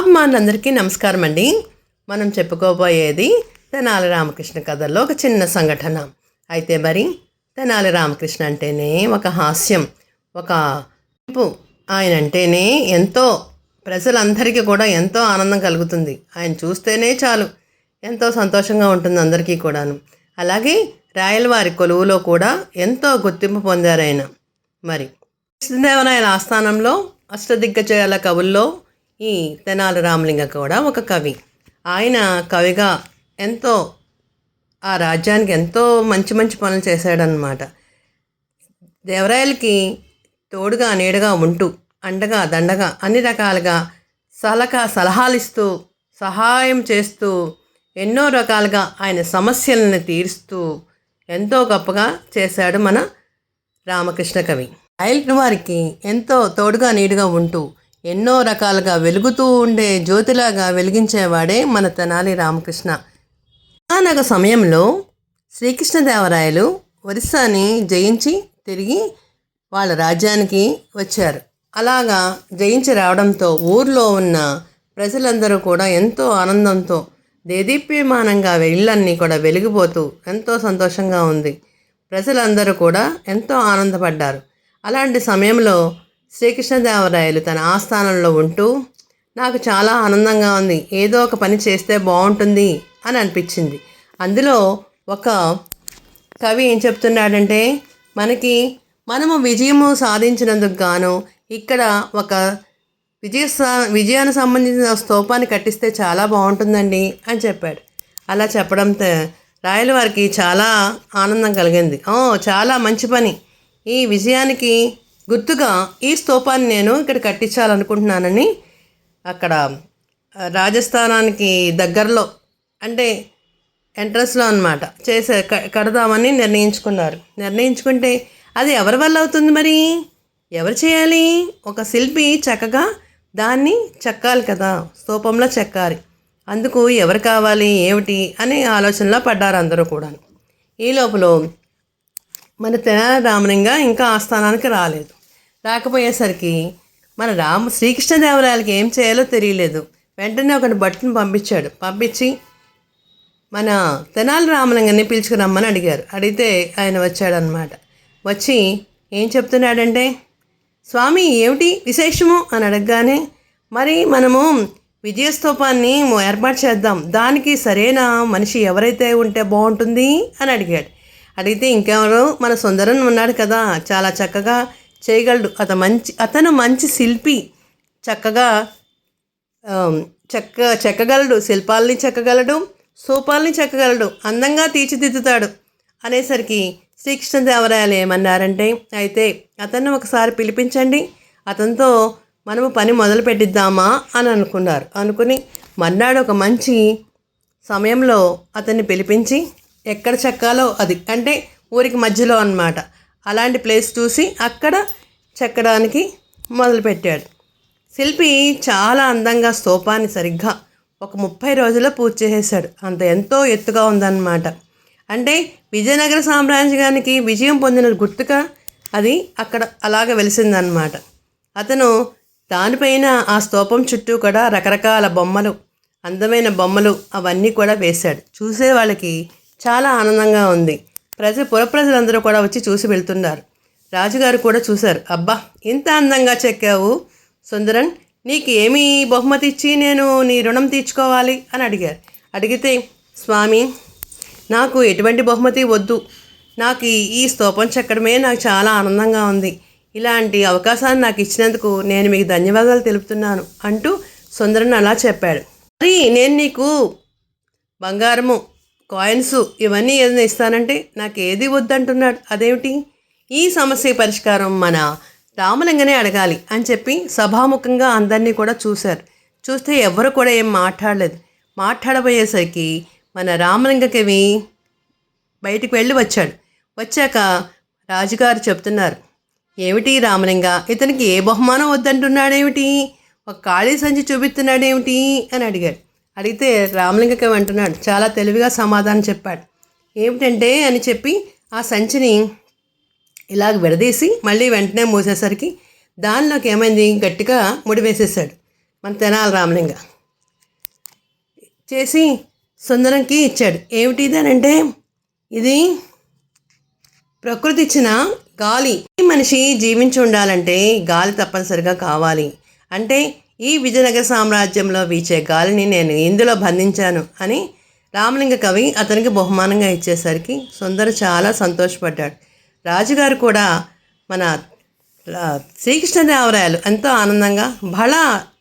కథాభిమానులందరికీ నమస్కారం అండి మనం చెప్పుకోబోయేది తెనాలి రామకృష్ణ కథల్లో ఒక చిన్న సంఘటన. అయితే మరి తెనాలి రామకృష్ణ అంటేనే ఒక హాస్యం ఒక ఆయన అంటేనే ఎంతో ప్రజలందరికీ కూడా ఎంతో ఆనందం కలుగుతుంది. ఆయన చూస్తేనే చాలు ఎంతో సంతోషంగా ఉంటుంది అందరికీ కూడాను. అలాగే రాయలవారి కొలువులో కూడా ఎంతో గుర్తింపు పొందారు ఆయన. మరి కృష్ణదేవరాయల ఆస్థానంలో అష్టదిగ్గజయాల కవుల్లో ఈ తెనాలి రామలింగ కూడా ఒక కవి. ఆయన కవిగా ఎంతో ఆ రాజ్యానికి ఎంతో మంచి మంచి పనులు చేశాడనమాట దేవరాయలకి తోడుగా నీడగా ఉంటూ అండగా దండగా అన్ని రకాలుగా సలహా సలహాలు ఇస్తూ సహాయం చేస్తూ ఎన్నో రకాలుగా ఆయన సమస్యలను తీరుస్తూ ఎంతో గొప్పగా చేశాడు మన రామకృష్ణ కవి. ఆయన వారికి ఎంతో తోడుగా నీడుగా ఉంటూ ఎన్నో రకాలుగా వెలుగుతూ ఉండే జ్యోతిలాగా వెలిగించేవాడే మన తెనాలి రామకృష్ణ. ఆనొక సమయంలో శ్రీకృష్ణదేవరాయలు ఒరిస్సాని జయించి తిరిగి వాళ్ళ రాజ్యానికి వచ్చారు. అలాగా జయించి రావడంతో ఊర్లో ఉన్న ప్రజలందరూ కూడా ఎంతో ఆనందంతో దేదీప్యమానంగా ఇళ్ళన్నీ కూడా వెలిగిపోతూ ఎంతో సంతోషంగా ఉంది. ప్రజలందరూ కూడా ఎంతో ఆనందపడ్డారు. అలాంటి సమయంలో శ్రీకృష్ణదేవరాయలు తన ఆస్థానంలో ఉంటూ నాకు చాలా ఆనందంగా ఉంది. ఏదో ఒక పని చేస్తే బాగుంటుంది అని అనిపించింది. అందులో ఒక కవి ఏం చెప్తున్నాడంటే మనకి మనము విజయము సాధించినందుకు గాను ఇక్కడ ఒక విజయ సా- విజయానికి సంబంధించిన స్తూపాన్ని కట్టిస్తే చాలా బాగుంటుందండి అని చెప్పాడు. అలా చెప్పడంతో రాయల వారికి చాలా ఆనందం కలిగింది. ఓ చాలా మంచి పని. ఈ విజయానికి గుర్తుగా ఈ స్తూపాన్ని నేను ఇక్కడ కట్టించాలనుకుంటున్నానని అక్కడ రాజస్థానానికి దగ్గరలో అంటే ఎంట్రన్స్లో అనమాట చేసే క- కడదామని నిర్ణయించుకున్నారు. నిర్ణయించుకుంటే అది ఎవరి వల్ల అవుతుంది మరి? ఎవరు చేయాలి? ఒక శిల్పి చక్కగా దాన్ని చెక్కాలి కదా స్తూపంలో చెక్కాలి. అందుకు ఎవరు కావాలి ఏమిటి అనే ఆలోచనలో పడ్డారు అందరూ కూడా ఈ లోపల మన తెనాలి రామలింగ ఇంకా ఆస్థానానికి రాలేదు. రాకపోయేసరికి మన రామ శ్రీకృష్ణదేవరాయలకి ఏం చేయాలో తెలియలేదు. వెంటనే ఒకటి భట్టును పంపించాడు. పంపించి మన తెనాలి రామలింగాన్ని పిలుచుకురమ్మని అడిగారు. అడిగితే ఆయన వచ్చాడనమాట వచ్చి ఏం చెప్తున్నాడంటే స్వామి ఏమిటి విశేషము? అని అడగగానే మరి మనము విజయస్తూపాన్ని ఏర్పాటు చేద్దాం. దానికి సరైన మనిషి ఎవరైతే ఉంటే బాగుంటుంది? అని అడిగాడు. అడిగితే ఇంకెవరు? మన సుందరన్ ఉన్నాడు కదా. చాలా చక్కగా చేయగలడు. అతను మంచి అతను మంచి శిల్పి. చక్కగా చెక్క చెక్కగలడు. శిల్పాలని చెక్కగలడు. సూపాలని చెక్కగలడు. అందంగా తీర్చిదిద్దుతాడు. అనేసరికి శ్రీకృష్ణదేవరాయలు ఏమన్నారంటే అయితే అతన్ని ఒకసారి పిలిపించండి. అతనితో మనము పని మొదలు పెట్టిద్దామా అని అనుకున్నారు. అనుకుని మర్నాడు ఒక మంచి సమయంలో అతన్ని పిలిపించి ఎక్కడ చెక్కాలో అది. అంటే ఊరికి మధ్యలో అన్నమాట. అలాంటి ప్లేస్ చూసి అక్కడ చెక్కడానికి మొదలుపెట్టాడు. శిల్పి చాలా అందంగా స్తూపాన్ని సరిగ్గా ఒక ముప్పై రోజుల్లో పూర్తి చేసేసాడు అంత ఎంతో ఎత్తుగా ఉందన్నమాట. అంటే విజయనగర సామ్రాజ్యానికి విజయం పొందిన గుర్తుగా అది అక్కడ అలాగ వెలిసిందనమాట అతను దానిపైన ఆ స్తూపం చుట్టూ కూడా రకరకాల బొమ్మలు అందమైన బొమ్మలు అవన్నీ కూడా వేశాడు. చూసే వాళ్ళకి చాలా ఆనందంగా ఉంది. ప్రజ పుర ప్రజలందరూ కూడా వచ్చి చూసి వెళ్తున్నారు. రాజుగారు కూడా చూశారు. అబ్బా ఇంత అందంగా చెక్కావు సుందరన్ నీకు ఏమి బహుమతి ఇచ్చి నేను నీ రుణం తీర్చుకోవాలి అని అడిగారు. అడిగితే స్వామి నాకు ఎటువంటి బహుమతి వద్దు. నాకు ఈ- ఈ స్తూపం చెక్కడమే నాకు చాలా ఆనందంగా ఉంది. ఇలాంటి అవకాశాన్ని నాకు ఇచ్చినందుకు నేను మీకు ధన్యవాదాలు తెలుపుతున్నాను అంటూ సుందరన్ అలా చెప్పాడు. మరి నేను నీకు బంగారము కాయిన్స్ ఇవన్నీ ఏదైనా ఇస్తానంటే నాకు ఏది వద్దంటున్నాడు? అదేమిటి? ఈ సమస్య పరిష్కారం మన రామలింగనే అడగాలి అని చెప్పి సభాముఖంగా అందరినీ కూడా చూశారు. చూస్తే ఎవరు కూడా ఏం మాట్లాడలేదు. మాట్లాడబోయేసరికి మన రామలింగ కవి బయటికి వెళ్ళి వచ్చాడు. వచ్చాక రాజుగారు చెప్తున్నారు ఏమిటి రామలింగ? ఇతనికి ఏ బహుమానం వద్దంటున్నాడేమిటి? ఒక ఖాళీ సంచి చూపిస్తున్నాడేమిటి? అని అడిగాడు. అడిగితే రామలింగ అంటున్నాడు? చాలా తెలివిగా సమాధానం చెప్పాడు. ఏమిటంటే అని చెప్పి ఆ సంచిని ఇలాగ విడదీసి మళ్ళీ వెంటనే మూసేసరికి దానిలోకి ఏమైంది? గట్టిగా ముడి వేసేసాడు మన తెనాలి రామలింగ. చేసి సుందరంకి ఇచ్చాడు. ఏమిటి ఇది అని అంటే ఇది ప్రకృతి ఇచ్చిన గాలి. మనిషి జీవించి ఉండాలంటే గాలి తప్పనిసరిగా కావాలి. అంటే ఈ విజయనగర సామ్రాజ్యంలో వీచే గాలిని నేను ఇందులో బంధించాను అని రామలింగ కవి అతనికి బహుమానంగా ఇచ్చేసరికి సుందర చాలా సంతోషపడ్డాడు. రాజుగారు కూడా మన శ్రీకృష్ణదేవరాయలు ఎంతో ఆనందంగా భళ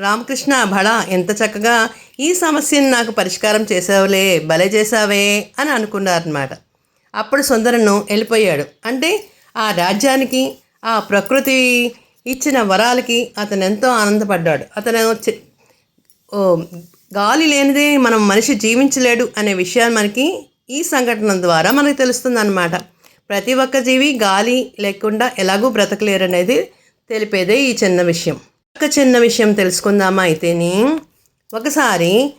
రామకృష్ణ భళ ఎంత చక్కగా ఈ సమస్యను నాకు పరిష్కారం చేసావులే భలే చేసావే అని అనుకున్నారన్నమాట. అప్పుడు సుందరను వెళ్ళిపోయాడు. అంటే ఆ రాజ్యానికి ఆ ప్రకృతి ఇచ్చిన వరాలకి అతను ఎంతో ఆనందపడ్డాడు. అతను గాలి లేనిదే మనం మనిషి జీవించలేడు అనే విషయాన్ని మనకి ఈ సంఘటన ద్వారా మనకు తెలుస్తుంది ప్రతి ఒక్క జీవి గాలి లేకుండా ఎలాగూ బ్రతకలేరు అనేది తెలిపేదే ఈ చిన్న విషయం. ఒక చిన్న విషయం తెలుసుకుందామా అయితేని ఒకసారి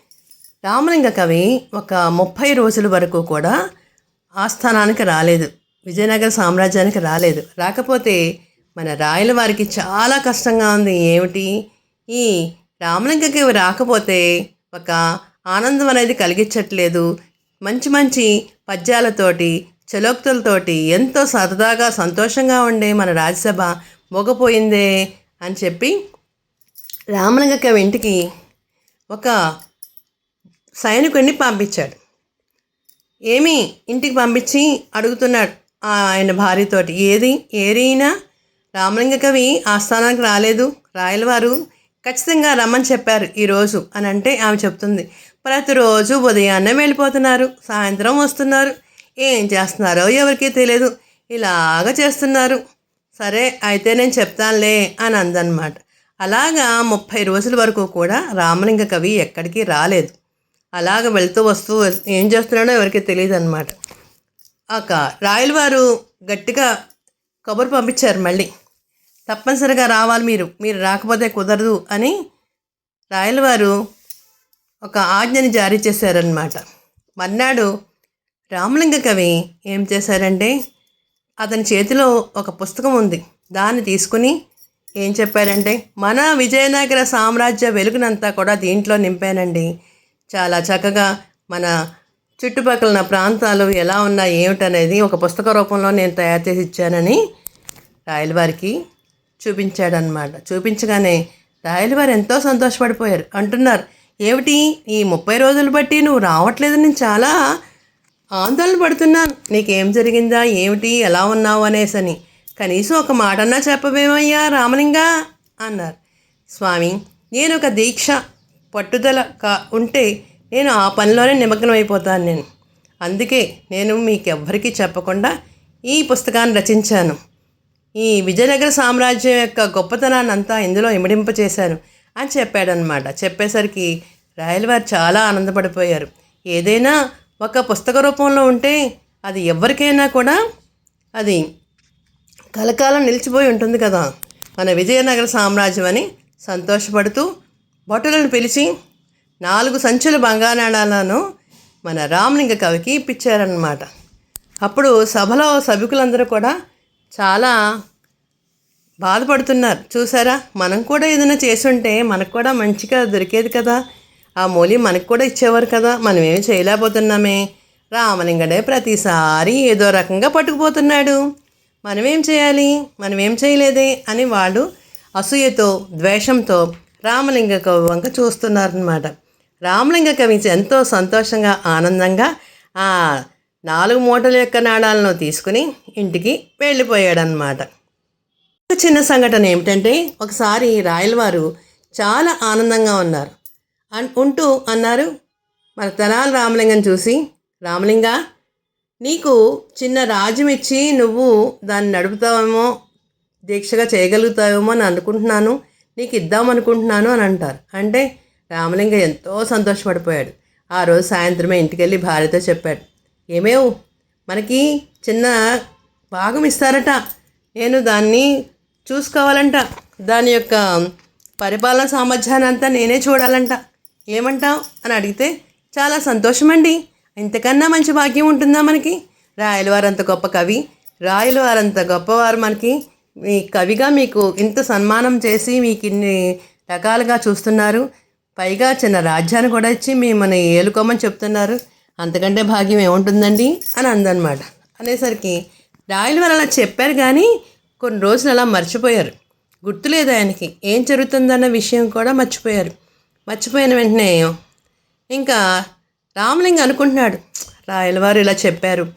రామలింగ కవి ఒక ముప్పై రోజుల వరకు కూడా ఆస్థానానికి రాలేదు. విజయనగర సామ్రాజ్యానికి రాలేదు. రాకపోతే మన రాయల వారికి చాలా కష్టంగా ఉంది. ఏమిటి? ఈ రామలింగకి రాకపోతే ఒక ఆనందం అనేది కలిగించట్లేదు. మంచి మంచి పద్యాలతోటి చలోక్తులతోటి ఎంతో సరదాగా సంతోషంగా ఉండే మన రాజ్యసభ మొగపోయిందే అని చెప్పి రామలింగ కవి ఇంటికి ఒక సైనికుడిని పంపించాడు. ఏమి? ఇంటికి పంపించి అడుగుతున్నాడు ఆ ఆయన భార్యతోటి. ఏది? ఏరీనా రామలింగ కవి ఆస్థానానికి రాలేదు. రాయలవారు ఖచ్చితంగా రమ్మని చెప్పారు ఈరోజు అని అంటే ఆమె చెప్తుంది. ప్రతిరోజు ఉదయాన్నే వెళ్ళిపోతున్నారు. సాయంత్రం వస్తున్నారు. ఏం చేస్తున్నారో ఎవరికీ తెలియదు ఇలాగ చేస్తున్నారు. సరే అయితే నేను చెప్తానులే అని అందనమాట అలాగా ముప్పై రోజుల వరకు కూడా రామలింగ కవి ఎక్కడికి రాలేదు. అలాగ వెళ్తూ వస్తూ ఏం చేస్తున్నాడో ఎవరికీ తెలియదు అనమాట ఒక రాయలవారు గట్టిగా కబురు పంపించారు మళ్ళీ. తప్పనిసరిగా రావాలి మీరు. మీరు రాకపోతే కుదరదు అని రాయలవారు ఒక ఆజ్ఞని జారీ చేశారనమాట మర్నాడు రామలింగ కవి ఏం చేశారంటే అతని చేతిలో ఒక పుస్తకం ఉంది. దాన్ని తీసుకుని ఏం చెప్పారంటే మన విజయనగర సామ్రాజ్య వెలుగునంతా కూడా దీంట్లో నింపానండి. చాలా చక్కగా మన చుట్టుపక్కల ఉన్న ప్రాంతాలు ఎలా ఉన్నాయి ఏమిటనేది ఒక పుస్తక రూపంలో నేను తయారు చేసి ఇచ్చానని రాయలవారికి చూపించాడనమాట చూపించగానే రాయలు వారు ఎంతో సంతోషపడిపోయారు. అంటున్నారు ఏమిటి? ఈ ముప్పై రోజులు బట్టి నువ్వు రావట్లేదు. నేను చాలా ఆందోళన పడుతున్నాను. నీకేం జరిగిందా? ఏమిటి? ఎలా ఉన్నావు? అనేసని. కనీసం ఒక మాటన్నా చెప్పవేమయ్యా రామలింగా? అన్నారు. స్వామి నేను ఒక దీక్ష పట్టుదల కా ఉంటే నేను ఆ పనిలోనే నిమగ్నం అయిపోతాను నేను. అందుకే నేను మీకెవ్వరికీ చెప్పకుండా ఈ పుస్తకాన్ని రచించాను. ఈ విజయనగర సామ్రాజ్యం యొక్క గొప్పతనాన్ని అంతా ఇందులో ఇమిడింప చేశాను అని చెప్పాడనమాట చెప్పేసరికి రాయలవారు చాలా ఆనందపడిపోయారు. ఏదైనా ఒక పుస్తక రూపంలో ఉంటే అది ఎవరికైనా కూడా అది కలకాలం నిలిచిపోయి ఉంటుంది కదా. మన విజయనగర సామ్రాజ్యం అని సంతోషపడుతూ భటులను పిలిచి నాలుగు సంచుల బంగానాడాలను మన రామలింగ కవికి ఇప్పించారనమాట అప్పుడు సభలో సభికులందరూ కూడా చాలా బాధపడుతున్నారు. చూసారా? మనం కూడా ఏదైనా చేసుంటే మనకు కూడా మంచిగా దొరికేది కదా. ఆ మూలి మనకు కూడా ఇచ్చేవారు కదా. మనం ఏమి చేయలేకపోతున్నామే. రామలింగడే ప్రతిసారి ఏదో రకంగా పట్టుకుపోతున్నాడు. మనమేం చేయాలి? మనం ఏం చేయలేదే? అని వాళ్ళు అసూయతో ద్వేషంతో రామలింగ కవి వంక చూస్తున్నారనమాట రామలింగ కవి ఎంతో సంతోషంగా ఆనందంగా ఆ నాలుగు మూటల యొక్క నాణాలను తీసుకుని ఇంటికి వెళ్ళిపోయాడనమాట ఒక చిన్న సంఘటన ఏమిటంటే ఒకసారి రాయలవారు చాలా ఆనందంగా ఉన్నారు. అన్ ఉంటూ అన్నారు మన తెనాల రామలింగం చూసి రామలింగ నీకు చిన్న రాజ్యం ఇచ్చి నువ్వు దాన్ని నడుపుతావేమో దీక్షగా చేయగలుగుతావేమో అని అనుకుంటున్నాను నీకు ఇద్దామనుకుంటున్నాను అని అంటారు. అంటే రామలింగ ఎంతో సంతోషపడిపోయాడు. ఆ రోజు సాయంత్రమే ఇంటికి వెళ్ళి భార్యతో చెప్పాడు ఏమేవ్? మనకి చిన్న భాగం ఇస్తారట. నేను దాన్ని చూసుకోవాలంట. దాని యొక్క పరిపాలన సామర్థ్యాన్ని అంతా నేనే చూడాలంట. ఏమంటావు అని అడిగితే చాలా సంతోషమండి. ఇంతకన్నా మంచి భాగ్యం ఉంటుందా మనకి? రాయలవారంత గొప్ప కవి రాయలవారంత గొప్పవారు మనకి. మీ కవిగా మీకు ఇంత సన్మానం చేసి మీకు ఇన్ని రకాలుగా చూస్తున్నారు. పైగా చిన్న రాజ్యాన్ని కూడా ఇచ్చి మిమ్మల్ని ఏలుకోమని చెప్తున్నారు. అంతకంటే భాగ్యం ఏముంటుందండి? అని అందనమాట. అనేసరికి రాయల వారు అలా చెప్పారు కానీ కొన్ని రోజులు అలా మర్చిపోయారు. గుర్తులేదు ఆయనకి. ఏం జరుగుతుందన్న విషయం కూడా మర్చిపోయారు. మర్చిపోయిన వెంటనే ఇంకా రామలింగ అనుకుంటున్నాడు. రాయలవారు ఇలా చెప్పారు.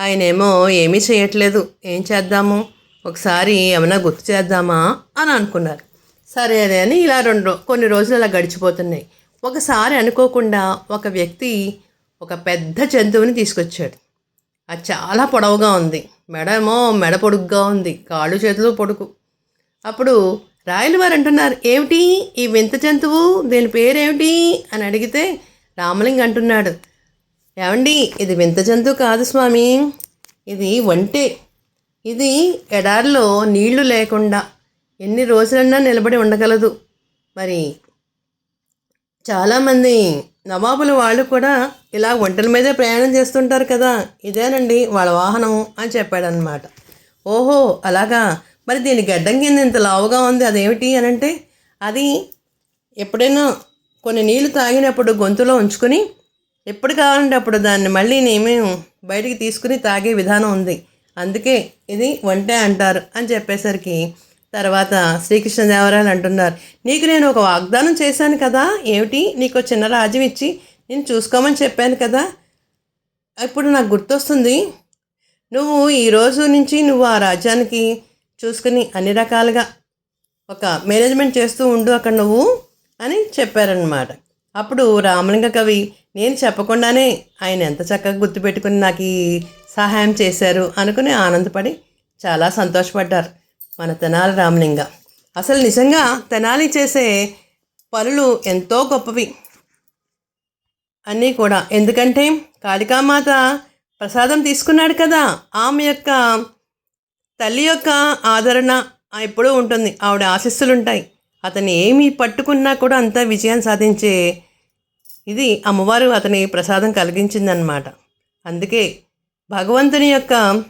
ఆయన ఏమో ఏమీ చేయట్లేదు. ఏం చేద్దాము? ఒకసారి ఏమైనా గుర్తు చేద్దామా? అని అనుకున్నారు. సరే అదే అని ఇలా రెండు కొన్ని రోజులు అలా గడిచిపోతున్నాయి. ఒకసారి అనుకోకుండా ఒక వ్యక్తి ఒక పెద్ద జంతువుని తీసుకొచ్చాడు. అది చాలా పొడవుగా ఉంది. మెడ ఏమో మెడ పొడుగ్గా ఉంది. కాళ్ళు చేతులు పొడుగు. అప్పుడు రాయలు వారు అంటున్నారు ఏమిటి ఈ వింత జంతువు? దీని పేరేమిటి? అని అడిగితే రామలింగ అంటున్నాడు ఏమండి ఇది వింత జంతువు కాదు స్వామి. ఇది ఒంటే. ఇది ఎడారిలో నీళ్ళు లేకుండా ఎన్ని రోజులన్నా నిలబడి ఉండగలదు. మరి చాలామంది నవాబుల వాళ్ళు కూడా ఇలా ఒంటల మీదే ప్రయాణం చేస్తుంటారు కదా ఇదేనండి వాళ్ళ వాహనం అని చెప్పాడనమాట ఓహో అలాగా? మరి దీని గడ్డం కింద ఇంత లావుగా ఉంది అదేమిటి అని అంటే అది ఎప్పుడైనా కొన్ని నీళ్ళు తాగినప్పుడు గొంతులో ఉంచుకొని ఎప్పుడు కావాలంటే అప్పుడు దాన్ని మళ్ళీ నేమే బయటికి తీసుకుని తాగే విధానం ఉంది. అందుకే ఇది వంట అంటారు అని చెప్పేసరికి తర్వాత శ్రీకృష్ణదేవరాయలు అంటున్నారు నీకు నేను ఒక వాగ్దానం చేశాను కదా ఏమిటి? నీకు ఒక చిన్న రాజ్యం ఇచ్చి నేను చూసుకోమని చెప్పాను కదా. ఇప్పుడు నాకు గుర్తొస్తుంది నువ్వు ఈ రోజు నుంచి నువ్వు ఆ రాజ్యానికి చూసుకుని అన్ని రకాలుగా ఒక మేనేజ్మెంట్ చేస్తూ ఉండు అక్కడ నువ్వు అని చెప్పారనమాట అప్పుడు రామలింగ కవి నేను చెప్పకుండానే ఆయన ఎంత చక్కగా గుర్తుపెట్టుకుని నాకు ఈ సహాయం చేశారు అనుకుని ఆనందపడి చాలా సంతోషపడ్డారు. మన తెనాలి రామలింగ. అసలు నిజంగా తెనాలి చేసే పనులు ఎంతో గొప్పవి. అన్నీ కూడా. ఎందుకంటే కాళికామాత ప్రసాదం తీసుకున్నాడు కదా ఆమె యొక్క తల్లి యొక్క ఆదరణ ఎప్పుడూ ఉంటుంది. ఆవిడ ఆశస్సులు ఉంటాయి ఏమి పట్టుకున్నా కూడా అంతా విజయం సాధించే ఇది అమ్మవారు అతని ప్రసాదం కలిగించిందనమాట అందుకే భగవంతుని యొక్క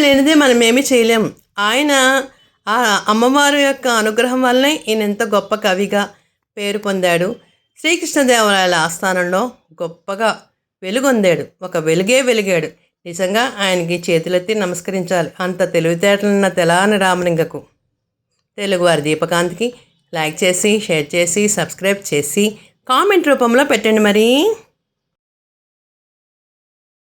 లేనిదే మనం ఏమీ చేయలేం. ఆయన ఆ అమ్మవారి యొక్క అనుగ్రహం వల్లనే ఈయన ఎంత గొప్ప కవిగా పేరు పొందాడు. శ్రీకృష్ణదేవరాయల ఆస్థానంలో గొప్పగా వెలుగొందాడు. ఒక వెలుగే వెలిగాడు. నిజంగా ఆయనకి చేతులెత్తి నమస్కరించాలి. అంత తెలివితేటలున్న తెలాని రామలింగకు. తెలుగువారి దీపకాంత్కి లైక్ చేసి షేర్ చేసి సబ్స్క్రైబ్ చేసి కామెంట్ రూపంలో పెట్టండి మరి.